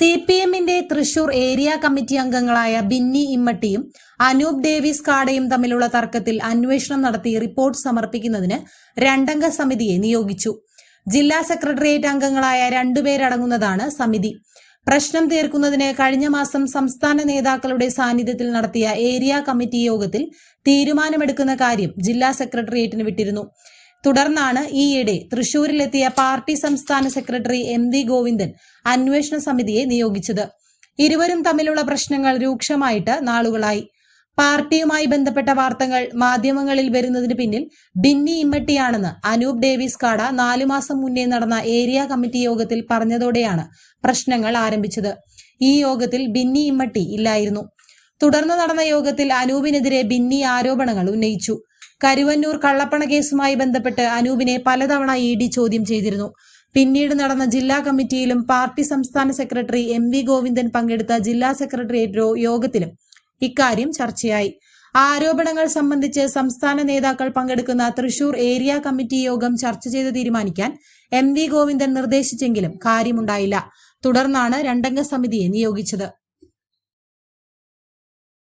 C P എമ്മിന്റെ Thrissur area committee അംഗങ്ങളായ ബിന്നി ഇമ്മട്ടിയും അനൂപ് ഡേവിസ് കാടയും തമ്മിലുള്ള തർക്കത്തിൽ അന്വേഷണം നടത്തി റിപ്പോർട്ട് സമർപ്പിക്കുന്നതിന് രണ്ടംഗ സമിതിയെ നിയോഗിച്ചു. ജില്ലാ സെക്രട്ടേറിയറ്റ് അംഗങ്ങളായ രണ്ടുപേരടങ്ങുന്നതാണ് സമിതി. പ്രശ്നം തീർക്കുന്നതിന് കഴിഞ്ഞ മാസം സംസ്ഥാന നേതാക്കളുടെ സാന്നിധ്യത്തിൽ നടത്തിയ ഏരിയ കമ്മിറ്റി യോഗത്തിൽ തീരുമാനമെടുക്കുന്ന കാര്യം ജില്ലാ സെക്രട്ടേറിയറ്റിന് വിട്ടിരുന്നു. തുടർന്നാണ് ഈയിടെ തൃശൂരിലെത്തിയ പാർട്ടി സംസ്ഥാന സെക്രട്ടറി എം വി ഗോവിന്ദൻ അന്വേഷണ സമിതിയെ നിയോഗിച്ചത്. ഇരുവരും തമ്മിലുള്ള പ്രശ്നങ്ങൾ രൂക്ഷമായിട്ട് നാളുകളായി. പാർട്ടിയുമായി ബന്ധപ്പെട്ട വാർത്തകൾ മാധ്യമങ്ങളിൽ വരുന്നതിന് പിന്നിൽ ബിന്നി ഇമ്മട്ടിയാണെന്ന് അനൂപ് ഡേവിസ് കാട നാലു മാസം മുന്നേ നടന്ന ഏരിയ കമ്മിറ്റി യോഗത്തിൽ പറഞ്ഞതോടെയാണ് പ്രശ്നങ്ങൾ ആരംഭിച്ചത്. ഈ യോഗത്തിൽ ബിന്നി ഇമ്മട്ടി ഇല്ലായിരുന്നു. തുടർന്ന് നടന്ന യോഗത്തിൽ അനൂപിനെതിരെ ബിന്നി ആരോപണങ്ങൾ ഉന്നയിച്ചു. കരുവന്നൂർ കള്ളപ്പണ കേസുമായി ബന്ധപ്പെട്ട് അനൂപിനെ പലതവണ ഇ ഡി ചോദ്യം ചെയ്തിരുന്നു. പിന്നീട് നടന്ന ജില്ലാ കമ്മിറ്റിയിലും പാർട്ടി സംസ്ഥാന സെക്രട്ടറി എം വി ഗോവിന്ദൻ പങ്കെടുത്ത ജില്ലാ സെക്രട്ടേറിയറ്റ് യോഗത്തിലും ഇക്കാര്യം ചർച്ചയായി. ആരോപണങ്ങൾ സംബന്ധിച്ച് സംസ്ഥാന നേതാക്കൾ പങ്കെടുക്കുന്ന തൃശൂർ ഏരിയ കമ്മിറ്റി യോഗം ചർച്ച ചെയ്ത് തീരുമാനിക്കാൻ എം വി ഗോവിന്ദൻ നിർദ്ദേശിച്ചെങ്കിലും കാര്യമുണ്ടായില്ല. തുടർന്നാണ് രണ്ടംഗ സമിതിയെ നിയോഗിച്ചത്.